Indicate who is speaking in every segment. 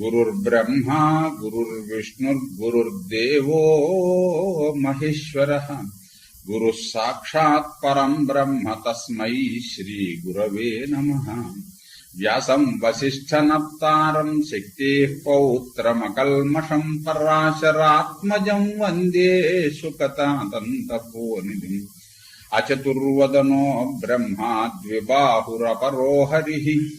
Speaker 1: गुरुर्ब्रह्मा गुरुर्विष्णुर्गुरुर्देवो महेश्वर। गुरु साक्षात् परम ब्रह्म तस्मै श्रीगुरवे नमः। नारम शक्ति पौत्र मकलमशं पराशरात्मज वंदे सुकतापोनि अचतुर्वदनो ब्रह्मा द्विबाहुरपरो हरि।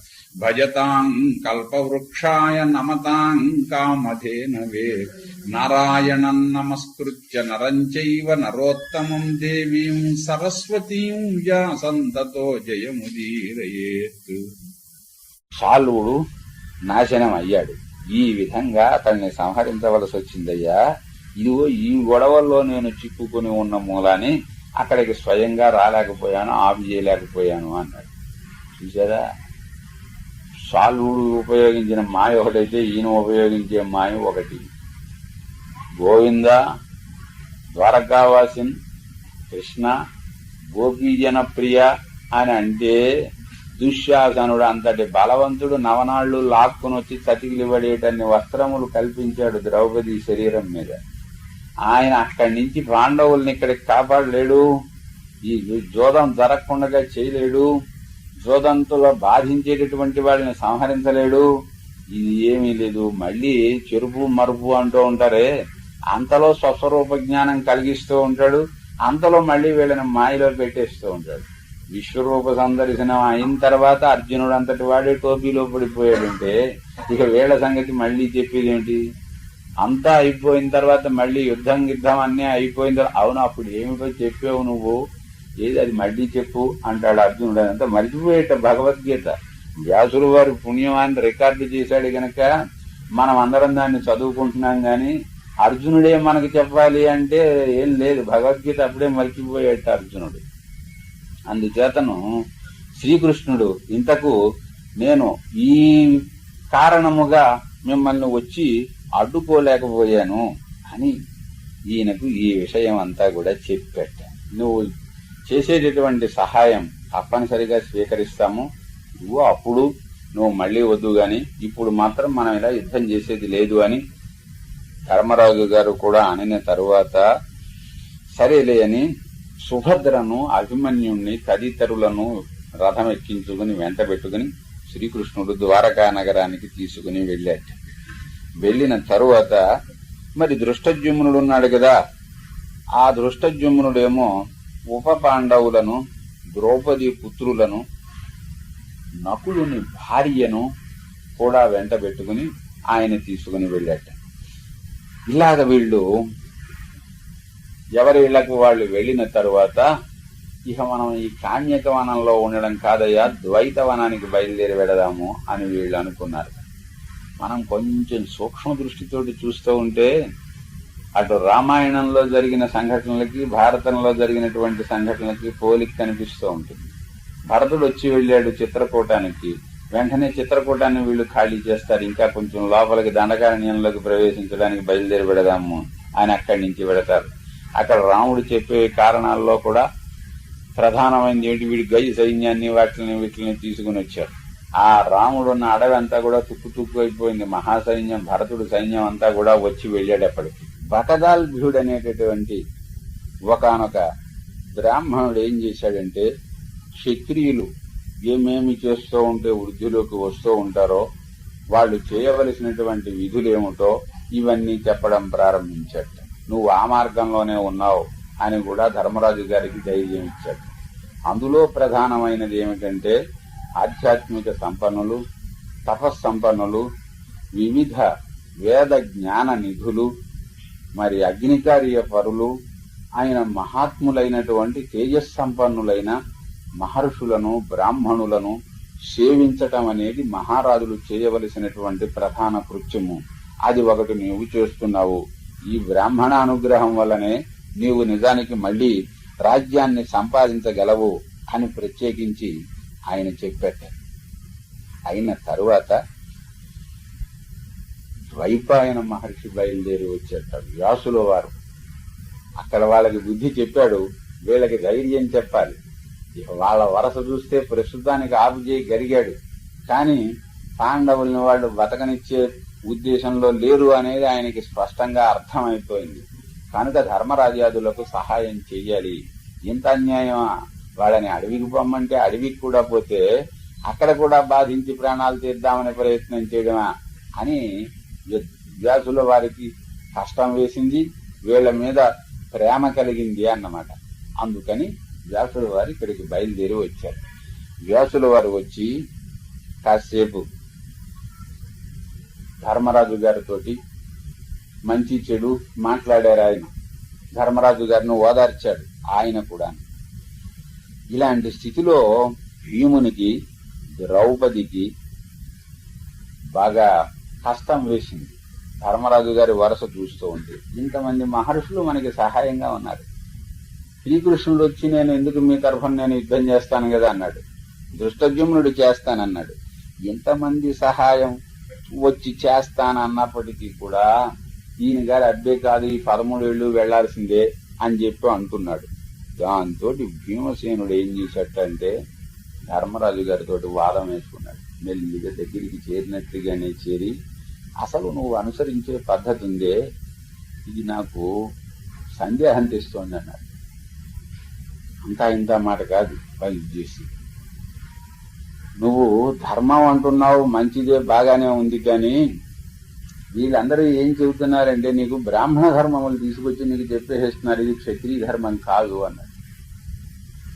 Speaker 1: భజతాం కల్పవృక్షాయ నమతాం కామధేనవే నారాయణం నమస్కృత్య నరంచైవ నరోత్తమం దేవీం సరస్వతీం వ్యాసంతతో జయముదీరయేత్. సాల్వుడు నాశనం అయ్యాడు. ఈ విధంగా అతన్ని సంహరించవలసి వచ్చిందయ్యా. ఇదిగో ఈ గొడవల్లో నేను చిక్కుకుని ఉన్న మూలాన్ని అక్కడికి స్వయంగా రాలేకపోయాను ఆఫ్ చేయలేకపోయాను అన్నాడు. చూసారా శాలువుడు ఉపయోగించిన మాయ ఒకటైతే ఈయన ఉపయోగించే మాయ ఒకటి. గోవింద ద్వారకావాసిన్ కృష్ణ గోపీజనప్రియ అని అంటే దుశ్శాసనుడు అంతటి బలవంతుడు నవనాళ్ళు లాక్కుని వచ్చి చతికిలి పడేటన్ని వస్త్రములు కల్పించాడు ద్రౌపది శరీరం మీద. ఆయన అక్కడి నుంచి పాండవుల్ని ఇక్కడికి కాపాడలేడు. ఈ జోదం జరగకుండా చేయలేడు. జోదంతుల బాధించేటటువంటి వాళ్ళని సంహరించలేడు. ఇది ఏమీ లేదు. మళ్ళీ చెరుపు మరుపు అంటూ ఉంటారే. అంతలో స్వస్వరూప జ్ఞానం కలిగిస్తూ ఉంటాడు. అంతలో మళ్ళీ వీళ్ళని మాయలో పెట్టేస్తూ ఉంటాడు. విశ్వరూప సందర్శనం అయిన తర్వాత అర్జునుడు అంతటి వాడే టోపీలో పడిపోయాడంటే ఇక వీళ్ళ సంగతి మళ్ళీ చెప్పేది ఏంటి అంతా అయిపోయిన తర్వాత మళ్ళీ యుద్ధం గిద్ధం అన్నీ అయిపోయిన తర్వాత అవును అప్పుడు ఏమిటో చెప్పావు నువ్వు? ఏది అది మళ్ళీ చెప్పు అంటాడు అర్జునుడు అంతా మర్చిపోయేట భగవద్గీత. వ్యాసుడు వారు పుణ్యమాన్ని రికార్డు చేశాడు గనక మనం అందరం దాన్ని చదువుకుంటున్నాం గాని అర్జునుడే మనకు చెప్పాలి అంటే ఏం లేదు. భగవద్గీత అప్పుడే మర్చిపోయేట అర్జునుడు. అందుచేతను శ్రీకృష్ణుడు ఇంతకు నేను ఈ కారణముగా మిమ్మల్ని వచ్చి అడ్డుకోలేకపోయాను అని ఈయనకు ఈ విషయం అంతా కూడా చెప్పేట. నువ్వు చేసేటటువంటి సహాయం తప్పనిసరిగా స్వీకరిస్తాము. నువ్వు అప్పుడు నువ్వు మళ్ళీ వద్దు గాని ఇప్పుడు మాత్రం మనం ఇలా యుద్ధం చేసేది లేదు అని ధర్మరాజు గారు కూడా అనిన తరువాత సరేలే అని సుభద్రను అభిమన్యుణ్ణి తదితరులను రథం ఎక్కించుకుని వెంట పెట్టుకుని శ్రీకృష్ణుడు ద్వారకా నగరానికి తీసుకుని వెళ్ళాట వెళ్ళిన తరువాత మరి దృష్టజుమ్నుడు ఉన్నాడు కదా? ఆ దృష్టజుమ్నుడేమో ఉప పాండవులను ద్రౌపది పుత్రులను నకులుని భార్యను కూడా వెంట పెట్టుకుని ఆయన తీసుకుని వెళ్ళట. ఇలాగ వీళ్ళు ఎవరి ఇళ్ళకు వాళ్ళు వెళ్ళిన తరువాత ఇక మనం ఈ కామ్యక వనంలో ఉండడం కాదయ్యా ద్వైత వనానికి బయలుదేరి వెడదాము అని వీళ్ళు అనుకున్నారు. మనం కొంచెం సూక్ష్మ దృష్టితోటి చూస్తూ ఉంటే అటు రామాయణంలో జరిగిన సంఘటనలకి భారతంలో జరిగినటువంటి సంఘటనలకి పోలిక కనిపిస్తూ ఉంటుంది. భరతుడు వచ్చి వెళ్ళాడు చిత్రకూటానికి. వెంటనే చిత్రకూటాన్ని వీళ్ళు ఖాళీ చేస్తారు. ఇంకా కొంచెం లోపలికి దండకారణ్యంలోకి ప్రవేశించడానికి బయలుదేరి పెడదాము అని అక్కడి నుంచి పెడతారు అక్కడ రాముడు చెప్పే కారణాల్లో కూడా ప్రధానమైనది ఏంటి? వీడి గజ సైన్యాన్ని వాటిని వీటిని తీసుకుని వచ్చారు ఆ రాముడున్న అడవి అంతా కూడా తుక్కు తుక్కు అయిపోయింది. మహాసైన్యం భరతుడు సైన్యం అంతా కూడా వచ్చి వెళ్ళేటప్పటికి బటదాల్భ్యుడు అనేటటువంటి ఒకనొక బ్రాహ్మణుడు ఏం చేశాడంటే క్షత్రియులు ఏమేమి చేస్తూ ఉంటే వృద్ధిలోకి వస్తూ ఉంటారో వాళ్ళు చేయవలసినటువంటి విధులేమిటో ఇవన్నీ చెప్పడం ప్రారంభించాడు. నువ్వు ఆ మార్గంలోనే ఉన్నావు అని కూడా ధర్మరాజు గారికి ధైర్యం ఇచ్చాడు. అందులో ప్రధానమైనది ఏమిటంటే ఆధ్యాత్మిక సంపన్నులు తపస్సంపన్నులు వివిధ వేద జ్ఞాన నిధులు మరి అగ్నికార్య పరులు ఆయన మహాత్ములైనటువంటి తేజస్సంపన్నులైన మహర్షులను బ్రాహ్మణులను సేవించటం అనేది మహారాజులు చేయవలసినటువంటి ప్రధాన కృత్యము. అది ఒకటి నీవు చేస్తున్నావు. ఈ బ్రాహ్మణ అనుగ్రహం వల్లనే నీవు నిజానికి మళ్ళీ రాజ్యాన్ని సంపాదించగలవు అని ప్రత్యేకించి ఆయన చెప్పారు. అయిన తరువాత ద్వైపాయన మహర్షి బయలుదేరి వచ్చేట వ్యాసుల వారు అక్కడ వాళ్ళకి బుద్ధి చెప్పాడు వీళ్ళకి ధైర్యం చెప్పాలి. ఇక వాళ్ళ వరస చూస్తే ప్రస్తుతానికి ఆపుజేయి గరిగాడు. కానీ పాండవుల్ని వాళ్ళు బతకనిచ్చే ఉద్దేశంలో లేరు అనేది ఆయనకి స్పష్టంగా అర్థమైపోయింది. కనుక ధర్మరాజాదులకు సహాయం చేయాలి ఇంత అన్యాయమా? వాళ్ళని అడవికి పొమ్మంటే అడవికి కూడా పోతే అక్కడ కూడా బాధించి ప్రాణాలు తీద్దామనే ప్రయత్నం చేయడమా? అని వ్యాసుల వారికి కష్టం వేసింది వీళ్ళ మీద ప్రేమ కలిగింది అన్నమాట. అందుకని వ్యాసుల వారు ఇక్కడికి బయలుదేరి వచ్చారు. వ్యాసుల వారు వచ్చి కాసేపు ధర్మరాజు గారితో మంచి చెడు మాట్లాడారు ఆయన. ధర్మరాజు గారిని ఓదార్చాడు ఆయన కూడా ఇలాంటి స్థితిలో భీమునికి ద్రౌపదికి బాగా హస్తం వేసింది. ధర్మరాజు గారి వరస చూస్తూ ఉంటే ఇంతమంది మహర్షులు మనకి సహాయంగా ఉన్నారు. శ్రీకృష్ణుడు వచ్చి నేను ఎందుకు మీ తరఫున నేను యుద్ధం చేస్తాను కదా అన్నాడు. దృష్టజుమ్నుడు చేస్తానన్నాడు. ఇంతమంది సహాయం వచ్చి చేస్తానన్నప్పటికీ కూడా ఈయన గారు అబ్బే కాదు ఈ పదమూడేళ్ళు వెళ్ళాల్సిందే అని చెప్పి అంటున్నాడు. దాంతో భీమసేనుడు ఏం చేశాడంటే ధర్మరాజు గారితో వాదం వేసుకున్నాడు. మెల్లిగా దగ్గరికి చేరినట్లుగానే చేరి అసలు నువ్వు అనుసరించే పద్ధతి ఉందే ఇది నాకు సందేహం తెస్తోంది అన్నాడు అంతా ఇంత మాట కాదు పని చేసి నువ్వు ధర్మం అంటున్నావు మంచిదే బాగానే ఉంది కానీ వీళ్ళందరూ ఏం చెబుతున్నారంటే నీకు బ్రాహ్మణ ధర్మములు తీసుకొచ్చి నీకు చెప్పేసేస్తున్నారు ఇది క్షత్రియ ధర్మం కాదు అన్నాడు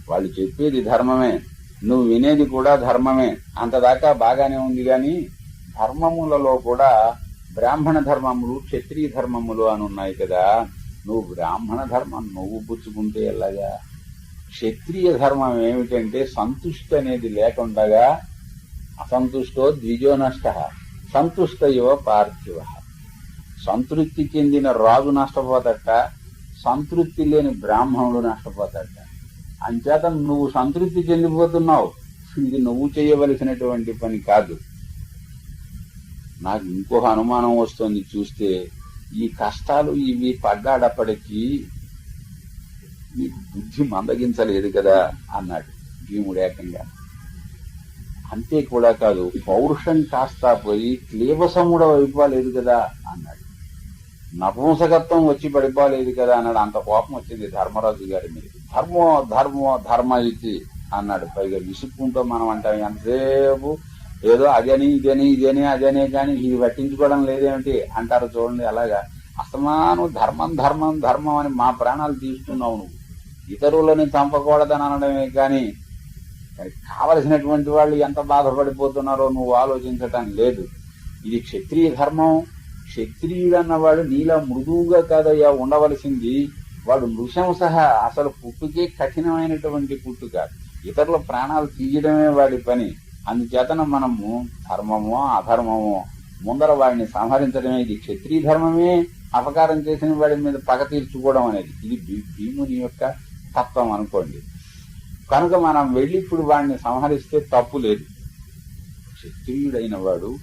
Speaker 1: వాళ్ళు చెప్పేది ధర్మమే నువ్వు వినేది కూడా ధర్మమే అంతదాకా బాగానే ఉంది కానీ ధర్మములలో కూడా బ్రాహ్మణ ధర్మములు క్షత్రియ ధర్మములు అని ఉన్నాయి కదా. నువ్వు బ్రాహ్మణ ధర్మం నువ్వు పుచ్చుకుంటే ఎలాగా? క్షత్రియ ధర్మం ఏమిటంటే సంతుష్టి అనేది లేకుండగా అసంతుష్టో ద్విజో నష్ట సంతుష్టయో పార్థివ. సంతృప్తి చెందిన రాజు నష్టపోతట సంతృప్తి లేని బ్రాహ్మణుడు నష్టపోతట అంచేత నువ్వు సంతృప్తి చెందిపోతున్నావు. ఇది నువ్వు చేయవలసినటువంటి పని కాదు. నాకు ఇంకొక అనుమానం వస్తుంది. చూస్తే ఈ కష్టాలు ఇవి పడ్డాడప్పటికీ నీకు బుద్ధి మందగించలేదు కదా అన్నాడు భీముడు ఏకంగా. అంతే కూడా కాదు పౌరుషం కాస్తా పోయి క్లీవసముడ అయిపోలేదు కదా అన్నాడు. నపుంసకత్వం వచ్చి పడిపోలేదు కదా అన్నాడు. అంత కోపం వచ్చింది ధర్మరాజు గారి మీద. ధర్మో ధర్మో ధర్మ ఇది అన్నాడు. పైగా విసుక్కుంటూ మనం అంటాం ఎంతసేపు ఏదో అదని ఇదని ఇదని అదనే కానీ ఇది పట్టించుకోవడం లేదేమిటి? అంటారు చూడండి అలాగా. అస్తమాను ధర్మం ధర్మం ధర్మం అని మా ప్రాణాలు తీసుకున్నావు నువ్వు. ఇతరులని చంపకూడదని అనడమే కానీ కావలసినటువంటి వాళ్ళు ఎంత బాధపడిపోతున్నారో నువ్వు ఆలోచించటం లేదు. ఇది క్షత్రియ ధర్మం. క్షత్రియుడు అన్నవాడు నీలా మృదువుగా కాదయ్యా ఉండవలసింది. వాడు సహా అసలు పుట్టుకే కఠినమైనటువంటి పుట్టుక. ఇతరుల ప్రాణాలు తీయడమే వాడి పని. అందుచేతన మనము ధర్మమో అధర్మమో ముందర వాడిని సంహరించడమే. ఇది క్షత్రియ ధర్మమే. అపకారం చేసిన వాడి మీద పగ తీర్చుకోవడం అనేది. ఇది భీముని యొక్క తత్వం అనుకోండి. కనుక మనం వెళ్ళి ఇప్పుడు వాడిని సంహరిస్తే తప్పు లేదు. క్షత్రియుడైన వాడు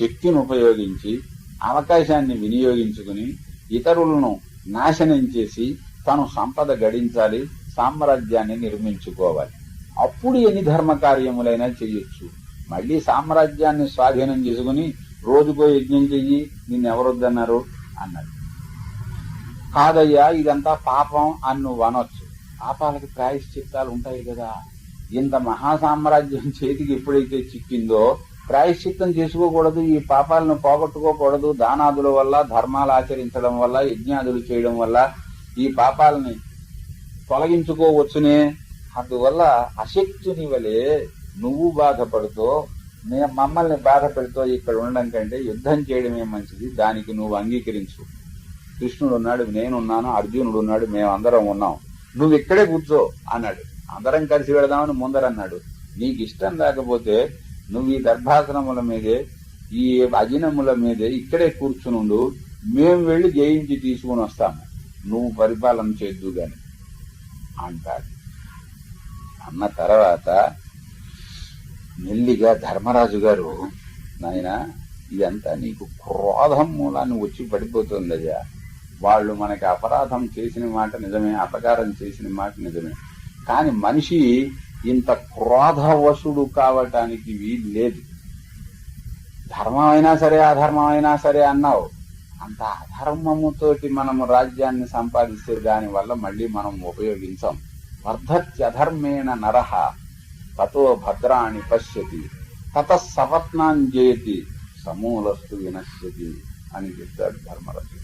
Speaker 1: శక్తిని ఉపయోగించి అవకాశాన్ని వినియోగించుకుని ఇతరులను నాశనం చేసి తను సంపద గడించాలి సామ్రాజ్యాన్ని నిర్మించుకోవాలి. అప్పుడు ఎన్ని ధర్మ కార్యములైనా చేయొచ్చు. మళ్ళీ సామ్రాజ్యాన్ని స్వాధీనం చేసుకుని రోజుకో యజ్ఞం చెయ్యి నిన్ను ఎవరొద్దన్నారు అన్నాడు కాదయ్యా ఇదంతా పాపం అని నువ్వు అనొచ్చు పాపాలకి ప్రాయశ్చిత్తాలు ఉంటాయి కదా. ఇంత మహాసామ్రాజ్యం చేతికి ఎప్పుడైతే చిక్కిందో ప్రాయశ్చిత్తం చేసుకోకూడదు ఈ పాపాలను పోగొట్టుకోకూడదు. దానాదుల వల్ల ధర్మాలు ఆచరించడం వల్ల యజ్ఞాదులు చేయడం వల్ల ఈ పాపాలని తొలగించుకోవచ్చునే? అందువల్ల అశక్తుని వలె నువ్వు బాధపడుతూ మమ్మల్ని బాధ పెడుతూ ఇక్కడ ఉండడం కంటే యుద్ధం చేయడమే మంచిది. దానికి నువ్వు అంగీకరించు. కృష్ణుడు ఉన్నాడు నేనున్నాను అర్జునుడు ఉన్నాడు మేమందరం ఉన్నాం. నువ్వు ఇక్కడే కూర్చో అన్నాడు. అందరం కలిసి వెళదామని ముందరన్నాడు. నీకు ఇష్టం లేకపోతే నువ్వు ఈ దర్భాసనముల మీదే ఈ అజినముల మీదే ఇక్కడే కూర్చునుండు. మేము వెళ్ళి జయించి తీసుకుని వస్తాము. నువ్వు పరిపాలన చేద్దు గాని అంటాడు. అన్న తర్వాత మెల్లిగా ధర్మరాజు గారు నాయన ఇదంతా నీకు క్రోధం మూలాన్ని వచ్చి పడిపోతుందయ్యా. వాళ్ళు మనకి అపరాధం చేసిన మాట నిజమే అపకారం చేసిన మాట నిజమే. కాని మనిషి ఇంత క్రోధవశుడు కావటానికి వీలు లేదు. ధర్మం అయినా సరే అధర్మమైనా అయినా సరే అన్నావు. అంత అధర్మముతోటి మనము రాజ్యాన్ని సంపాదిస్తే దానివల్ల మళ్ళీ మనం ఉపయోగించాం. వర్ధత్యధర్మేణ నర. తతో భద్రాణి పశ్యతి. తత సపత్నాంజయతి సమూలస్తు వినశ్యతి అని చెప్తాడు ధర్మరాజు.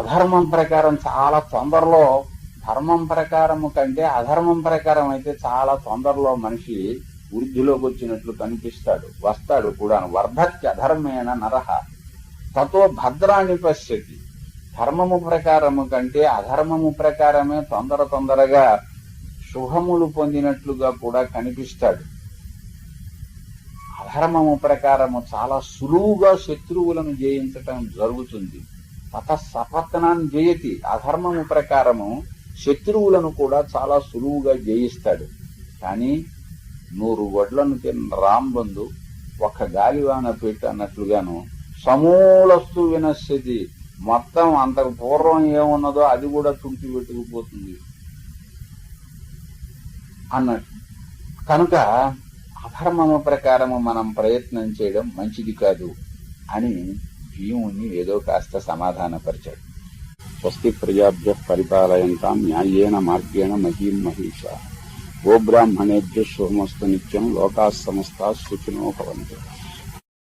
Speaker 1: అధర్మం ప్రకారం చాలా తొందరలో ధర్మం ప్రకారము కంటే అధర్మం ప్రకారం అయితే చాలా తొందరలో మనిషి వృద్ధిలోకి వచ్చినట్లు కనిపిస్తాడు వస్తాడు కూడా వర్ధత్య అధర్మేణ నరహ తతో భద్రాన్ని పశ్యతి. ధర్మము ప్రకారము కంటే అధర్మము ప్రకారమే తొందర తొందరగా శుభములు పొందినట్లుగా కూడా కనిపిస్తాడు. అధర్మము ప్రకారము చాలా సులువుగా శత్రువులను జయించటం జరుగుతుంది. తత సపత్నాన్ని జయతి. అధర్మము ప్రకారము శత్రువులను కూడా చాలా సులువుగా జయిస్తాడు. కానీ నూరు వడ్లను తిన్న రాంబంధు ఒక గాలివాన పెట్టి అన్నట్లుగాను సమూలస్తు వినశ్యది మొత్తం అంతకు పూర్వం ఏమున్నదో అది కూడా తుంటి పెట్టుకుపోతుంది అన్నట్టు. కనుక అధర్మము ప్రకారము మనం ప్రయత్నం చేయడం మంచిది కాదు అని భీముని ఏదో కాస్త సమాధానపరిచాడు. స్వస్తి ప్రజాభ్య పరిపాలయంతా న్యాయేన మార్గేణ మహీం మహిష. గోబ్రాహ్మణేభ్య శుభమస్తు నిత్యం లోకా సమస్త సుఖినో భవంతు.